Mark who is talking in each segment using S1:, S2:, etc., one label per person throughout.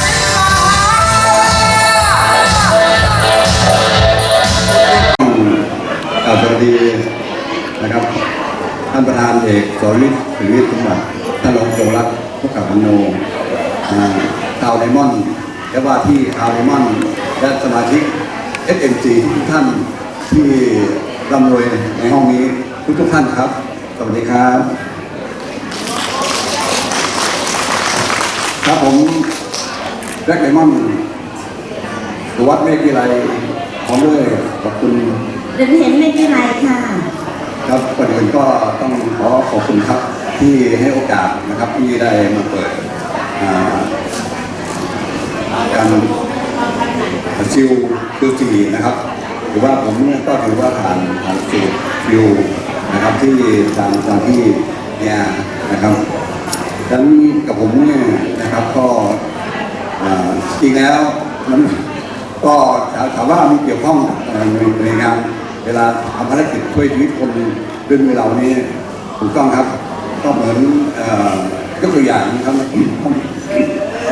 S1: สินมหาราชกราบส
S2: วัสดีนะครับ ท่า
S1: นประธาน
S3: เอกสรวิทย์หรือวิทย์สมบัติท่านรองโจรักษ์ผู้กับพันโนอ่าชาวไดมอนด์และว่าที่ชาวไดมอนด์และสมาชิก SMG ทุกท่านที่ร่ำรวยในห้องนี้ทุกทุกท่านครับ สวัสดีครับ ครับผมแร็กไดมอนด์สุวัฒน์เมฆวิไลพร้อมด้วยขอบคุณ
S4: เดี๋ยวเห็นไม่เป็นไรค่ะ
S3: ครับก่อนอื่นก็ต้องขอขอบคุณครับที่ให้โอกาสนะครับที่ได้มาเปิดอ่าการซิลซิลจีนะครับ หรือว่าผมเนี่ยก็ถือว่าผ่านผ่านสูตรซิล นะครับที่ทางทางที่เนี่ยนะครับดังนั้นกับผมเนี่ยนะครับก็จริงแล้วมันก็ถามว่ามีเกี่ยวข้องในในงานเวลาทำภารกิจช่วยชีวิตคนด้วยมือเรานี่ถูกต้องครับ ก็เหมือนยกตัวอย่างนะครับ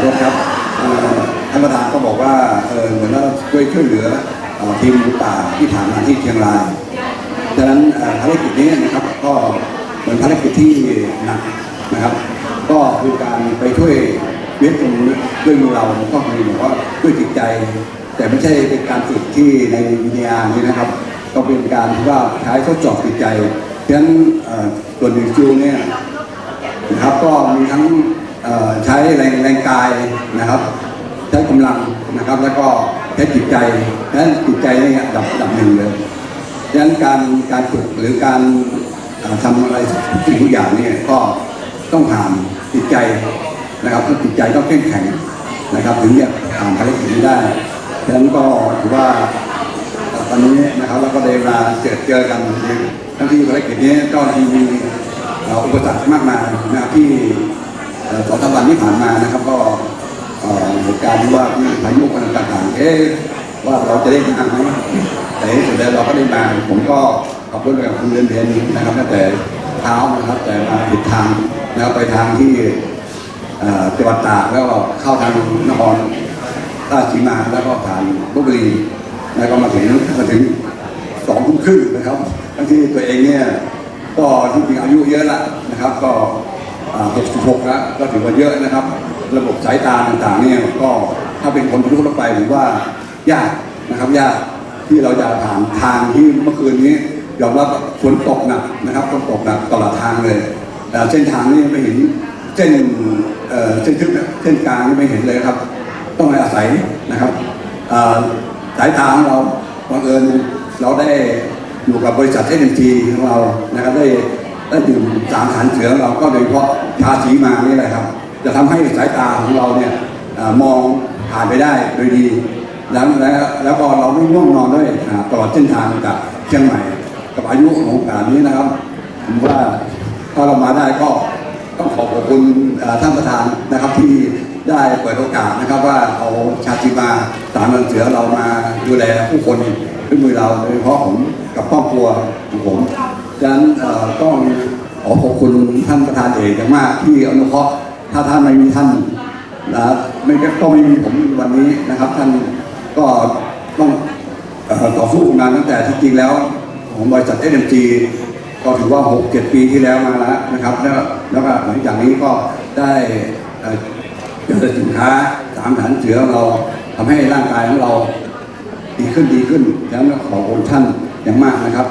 S3: รถครับท่านประธานก็บอกว่าเออเหมือนว่าช่วยช่วยเหลือทีมหมูป่าที่ผ่านมาที่เชียงราย ดังนั้นภารกิจนี้นะครับก็เป็นภารกิจที่หนักนะครับ ก็คือการไปช่วยเวียดตรงด้วยมือเราก็คือบอกว่าด้วยจิตใจ แต่ไม่ใช่เป็นการฝึกที่ในวิทยานี้นะครับ ก็เป็นการที่ว่าใช้ทดสอบจิตใจเพราะฉะนั้นเอ่อส่วนหนึ่งจิวเนี่ยนะครับก็มีทั้งใช้แรงแรงกายนะครับ ใช้กำลังนะครับแล้วก็ใช้จิตใจดังนั้นจิตใจนี่ดับดับหนึ่งเลย ดังนั้นการการฝึกหรือการเอ่อทำอะไรทุกสิ่งทุกอย่างเนี่ยก็ต้องผ่านจิตใจนะครับถ้าจิตใจต้องเข้มแข็งนะครับถึงจะผ่านภารกิจนี้ได้ดังนั้นก็ถือว่าตอนนี้นะครับเราก็ได้มาเจอเจอกันทั้งที่ภารกิจนี้ก็มีเอ่ออุปสรรคมากมายนะครับที่ต่อสองสามวันที่ผ่านมานะครับ ก็เหตุการณ์ที่ว่าพายุอะไรต่างๆเอ๊ะว่าเราจะได้มาไหม แต่ที่สุดแล้วเราก็ได้มา ผมก็ขับรถไปกับคุณเรือนเพนนะครับตั้งแต่เช้านะครับ แต่มาผิดทางนะครับไปทางที่จังหวัดตากแล้วก็เข้าทางนครราชสีมาแล้วก็ผ่านลบบุรีแล้วก็มาถึงมาถึงสองทุ่มครึ่งนะครับทั้งที่ตัวเองเนี่ยก็ที่จริงอายุเยอะละนะครับ ก็หกสิบหกแล้วก็ถือว่าเยอะนะครับ ระบบสายตาต่างๆเนี่ยก็ถ้าเป็นคนทั่วไปหรือว่ายากนะครับยาก ที่เราจะผ่านทางที่เมื่อคืนนี้ยอมรับฝนตกหนักนะครับฝนตกหนักตลอดทางเลยแต่เส้นทางนี้ไม่เห็นเส้นเอ่อเส้นทึบเส้นกลางไม่เห็นเลยครับ ต้องอาศัยนะครับสายตาของเราบังเอิญเราได้อยู่กับบริษัทเอ็นจีของเรานะครับได้ได้ดื่มสามฐานเสือเราก็โดยเฉพาะชาสีมานี่แหละครับ จะทำให้สายตาของเราเนี่ยอมองผ่านไปได้โดยดี แล้วแล้วแล้วก็เราไม่ง่วงนอนด้วยตลอดเส้นทางจากเชียงใหม่ กับอายุของกาสนี้นะครับผมว่าถ้าเรามาได้ก็ต้องขอขอบคุณท่านประธานนะครับที่ได้เปิดโอกาสนะครับว่าเอาชาติมาสามเมืองเสือเรามาดูแลผู้คนด้วยมือเราโดยเฉพาะผมกับครอบครัวของผมดังนั้นต้องขอขอบคุณท่านประธานเอกอย่างมากที่อนุเคราะห์ถ้าท่านไม่มีท่านนะไม่ก็ไม่มีผมวันนี้นะครับท่าน ก็ต้องต่อสู้งานตั้งแต่ที่จริงแล้ว ของบริษัทเอ็มจีก็ถือว่า 6 7 ปีที่แล้วมาแล้วนะครับ แล้วแล้วก็หลังจากนี้ก็ได้เอ่อสินค้าสามฐานเสือขอเราทำให้ร่างกายของเราดีขึ้นดีขึ้นดังนั้นขอบคุณท่านอย่างมากนะครับ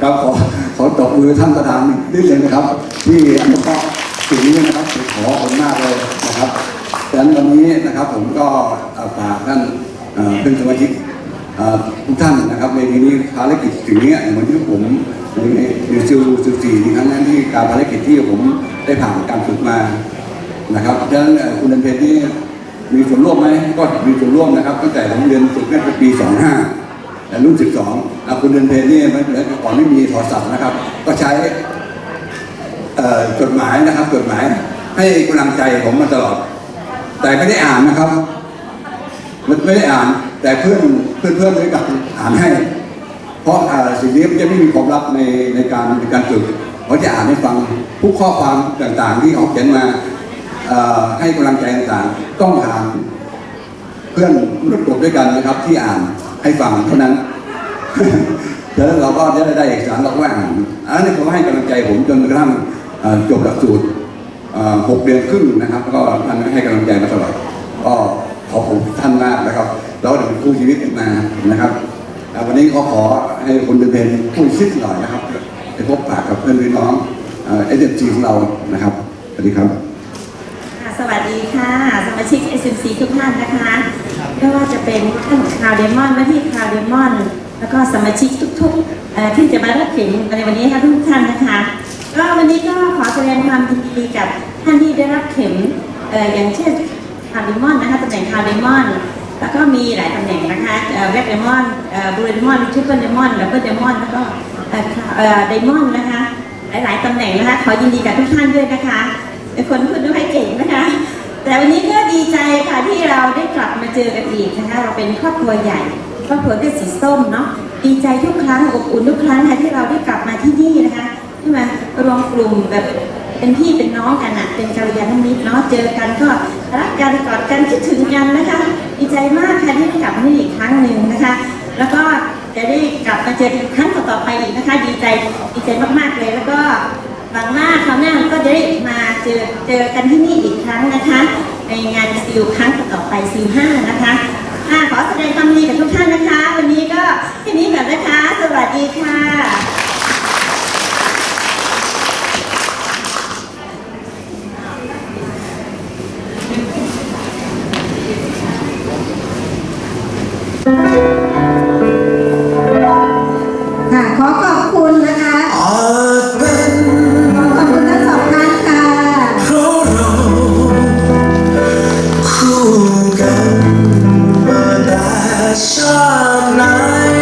S3: ครับขอขอตบมือท่านประธานนิดนึงนะครับ ที่อนุเคราะห์สิ่งนี้นะครับขอขอบคุณมากเลยะครับดังนั้นวันนี้นะครับผมก็ฝากท่านเพื่อนสมาชิกทุกท่านนะครับในทีนี้ภารกิจสิ่งนี้เหมือนที่ผมในในซิลซิลสี่ครั้งนั้นที่การภารกิจที่ผมได้ผ่านการฝึกมานะครับดังนั้นคุณเดนเพนนี่มีส่วนร่วมไหมก็มีส่วนร่วมนะครับตั้งแต่ผมเรียนฝึกนั่นเป็นปี 25แต่รุ่น 12อะคุณเดินเพนี่ม่เหมือนก่อนไม่มีโทรศัพท์นะครับ ก็ใช้เอ่อจดหมายนะครับจดหมายให้กำลังใจผมมาตลอด แต่ไม่ได้อ่านนะครับ มันไม่ได้อ่าน แต่เพื่อนเพื่อนเพื่อนด้วยกันอ่านให้ เพราะสิ่งนี้มันจะไม่มีความลับในในการในการฝึกเขาจะอ่านให้ฟังทุกข้อความต่างๆ ที่เขาเขียนมาให้กำลังใจต่างๆ ต้องอ่านเพื่อนรุ่นผมด้วยกันนะครับ ที่อ่านให้ฟังเท่านั้นแล้วเราก็ได้ได้เอกสารเราก็อ่านอันนี้เขาให้กำลังใจผมจนกระทั่งจบหลักสูตร หกเดือนครึ่งนะครับแล้วก็ท่านให้กำลังใจมาตลอดก็ขอบคุณท่านมากนะครับแล้วเดี๋ยวคู่ชีวิตมานะครับวันนี้ก็ขอให้คุณเดนเพนพูดชิดหน่อยนะครับไปพบปะกับเพื่อนพี่น้องเอเจนซีของเรานะครับสวัสดีครับ
S4: สวัสดีค่ะสมาชิก SMC ทุกท่านนะคะไม่ว่าจะเป็นท่านคาวเดมอนหน้าที่คาวเดมอน แล้วก็สมาชิกทุกๆที่จะมารับเข็มในวันนี้ค่ะทุกท่านนะคะ ก็วันนี้ก็ขอแสดงความยินดีกับ ท่านที่ได้รับเข็มอย่างเช่นคาวเดมอนนะคะตำแหน่งคาวเดมอนแล้วก็มีหลายตำแหน่งนะคะแบ็กเดมอนบลูเดมอนทริปเปิลเดมอนดับเบิลเดมอนแล้วก็ไดมอนนะคะ หลายๆตำแหน่งนะคะ ขอยินดีกับทุกท่านด้วยนะคะเป็นคนพูดด้วยเก่งนะคะ แต่วันนี้ก็ดีใจค่ะที่เราได้กลับมาเจอกันอีกนะคะ เราเป็นครอบครัวใหญ่ครอบครัวเลือสีส้มเนาะดีใจทุกครั้งอบอุ่นทุกครั้งค่ะที่เราได้กลับมาที่นี่นะคะที่มารวมกลุ่มแบบ เป็นพี่เป็นน้องกันอะเป็นกัลยาณมิตรเนาะเจอกันก็รักกันกอดกันคิดถึงกันนะคะดีใจมากค่ะที่ได้กลับมาที่นี่อีกครั้งหนึ่งนะคะ แล้วก็จะได้กลับมาเจอกันครั้งต่อๆไปอีกนะคะ ดีใจดีใจมากๆเลย แล้วก็หวังว่าคราวหน้าก็จะได้มาเจอเจอกันที่นี่อีกครั้งนะคะ ในงานซิลครั้งต่อๆไปซิลห้านะคะอ่าขอแสดงความยินดีกับทุกท่านนะคะ วันนี้ก็แค่นี้ก่อนนะคะ สวัสดีค่ะ